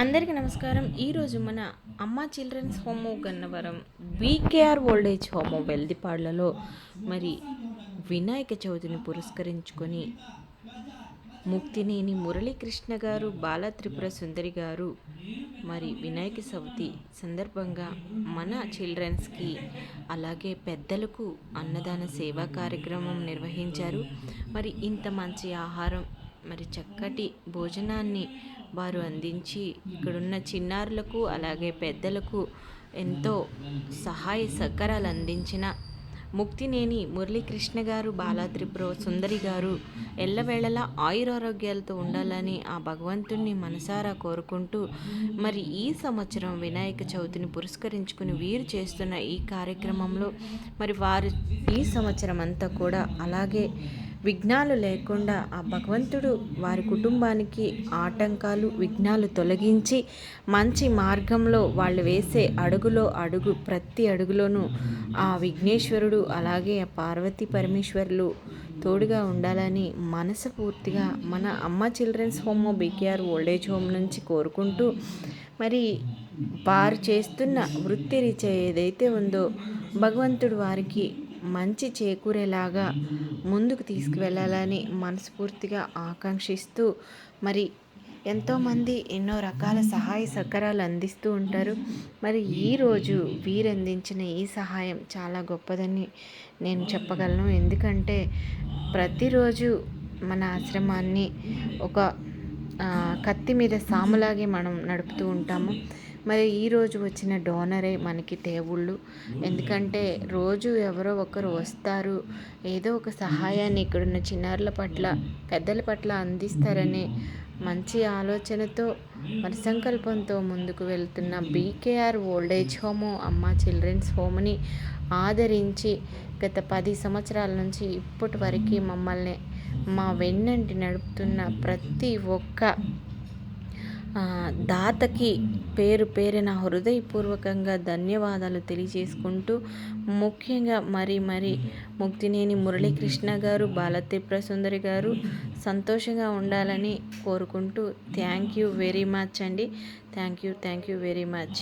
అందరికీ నమస్కారం. ఈరోజు మన అమ్మ చిల్డ్రన్స్ హోమో గన్నవరం వీకేఆర్ ఓల్డేజ్ హోమో వెల్దిపాడ్లలో మరి వినాయక చవితిని పురస్కరించుకొని ముక్తినేని మురళీకృష్ణ గారు బాల త్రిపుర సుందరి గారు మరి వినాయక చవితి సందర్భంగా మన చిల్డ్రన్స్కి అలాగే పెద్దలకు అన్నదాన సేవా కార్యక్రమం నిర్వహించారు. మరి ఇంత మంచి ఆహారం మరి చక్కటి భోజనాన్ని వారు అందించి ఇక్కడున్న చిన్నారులకు అలాగే పెద్దలకు ఎంతో సహాయ సహకారాలు అందించిన ముక్తినేని మురళీకృష్ణ గారు బాలాత్రిపు సుందరి గారు ఎల్లవేళలా ఆయురారోగ్యాలతో ఉండాలని ఆ భగవంతుణ్ణి మనసారా కోరుకుంటూ మరి ఈ సంవత్సరం వినాయక చవితిని పురస్కరించుకుని వీరు చేస్తున్న ఈ కార్యక్రమంలో మరి వారు ఈ సంవత్సరం అంతా కూడా అలాగే విఘ్నాలు లేకుండా ఆ భగవంతుడు వారి కుటుంబానికి ఆటంకాలు విఘ్నాలు తొలగించి మంచి మార్గంలో వాళ్ళు వేసే అడుగులో అడుగు ప్రతి అడుగులోనూ ఆ విఘ్నేశ్వరుడు అలాగే ఆ పార్వతీ పరమేశ్వరులు తోడుగా ఉండాలని మనసపూర్తిగా మన Amma children's home BKR old age home నుంచి కోరుకుంటూ మరి వారు చేస్తున్న వృత్తి ఏదైతే ఉందో భగవంతుడు వారికి మంచి చేకూరేలాగా ముందుకు తీసుకువెళ్ళాలని మనస్ఫూర్తిగా ఆకాంక్షిస్తూ మరి ఎంతోమంది ఎన్నో రకాల సహాయ సహకారాలు అందిస్తూ ఉంటారు. మరి ఈరోజు వీరందించిన ఈ సహాయం చాలా గొప్పదని నేను చెప్పగలను. ఎందుకంటే ప్రతిరోజు మన ఆశ్రమాన్ని ఒక కత్తి మీద సాములాగే మనం నడుపుతూ ఉంటాము. మరి ఈరోజు వచ్చిన డోనరే మనకి దేవుళ్ళు. ఎందుకంటే రోజు ఎవరో ఒకరు వస్తారు. ఏదో ఒక సహాయాన్ని ఇక్కడున్న చిన్నారుల పట్ల పెద్దల పట్ల అందిస్తారనే మంచి ఆలోచనతో మరి సంకల్పంతో ముందుకు వెళ్తున్న BKR old age home Amma children's హోమ్ని ఆదరించి గత పది సంవత్సరాల నుంచి ఇప్పటి వరకు మమ్మల్ని మా వెన్నంటి నడుపుతున్న ప్రతి ఒక్క దాతకి పేరు పేరిన హృదయపూర్వకంగా ధన్యవాదాలు తెలియజేసుకుంటూ ముఖ్యంగా మరి మరి ముక్తినేని మురళీకృష్ణ గారు బాలత్రిపుర సుందరి గారు సంతోషంగా ఉండాలని కోరుకుంటూ థ్యాంక్ యూ వెరీ మచ్ అండి. Thank you thank you very much.